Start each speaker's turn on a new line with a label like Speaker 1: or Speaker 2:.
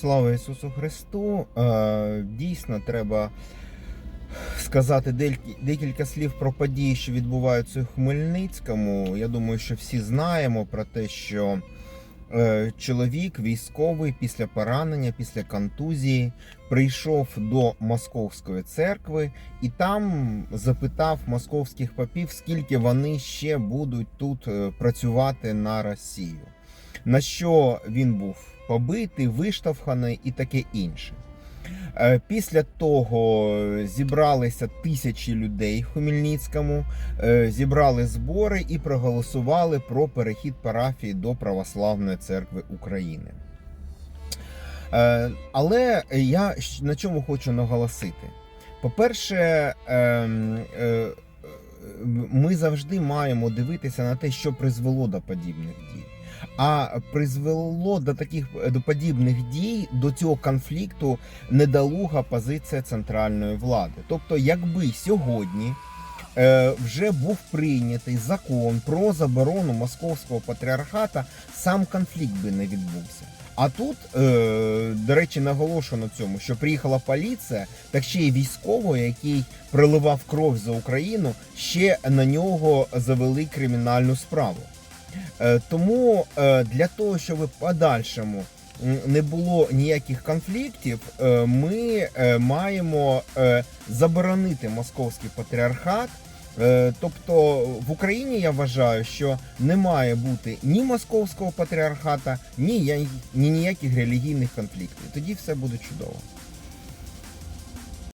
Speaker 1: Слава Ісусу Христу! Е, Дійсно, треба сказати декілька слів про події, що відбуваються у Хмельницькому. Я думаю, що всі знаємо про те, що е, чоловік військовий після поранення, після контузії прийшов до Московської церкви і там запитав московських попів, скільки вони ще будуть тут е, працювати на Росію. На що він був побитий, виштовханий і таке інше. Е, Після того зібралися тисячі людей в Хмельницькому, е, зібрали збори і проголосували про перехід парафії до Православної церкви України. Е, Але я на чому хочу наголосити. По-перше, ем, е, е, ми завжди маємо дивитися на те, що призвело до подібних дій. А призвело до таких до подібних дій, до цього конфлікту недолуга позиція центральної влади. Тобто, якби сьогодні е, вже був прийнятий закон про заборону московського патріархата, сам конфлікт би не відбувся. А тут, е, до речі, наголошено на цьому, що приїхала поліція, так ще й військовий, який приливав кров за Україну, ще на нього завели кримінальну справу. Е, Тому е, для того, щоб в подальшому не було ніяких конфліктів, е, ми маємо заборонити московський патріархат. Тобто в Україні я вважаю, що не має бути ні московського патріархата, ні ніяких релігійних конфліктів. Тоді все буде чудово.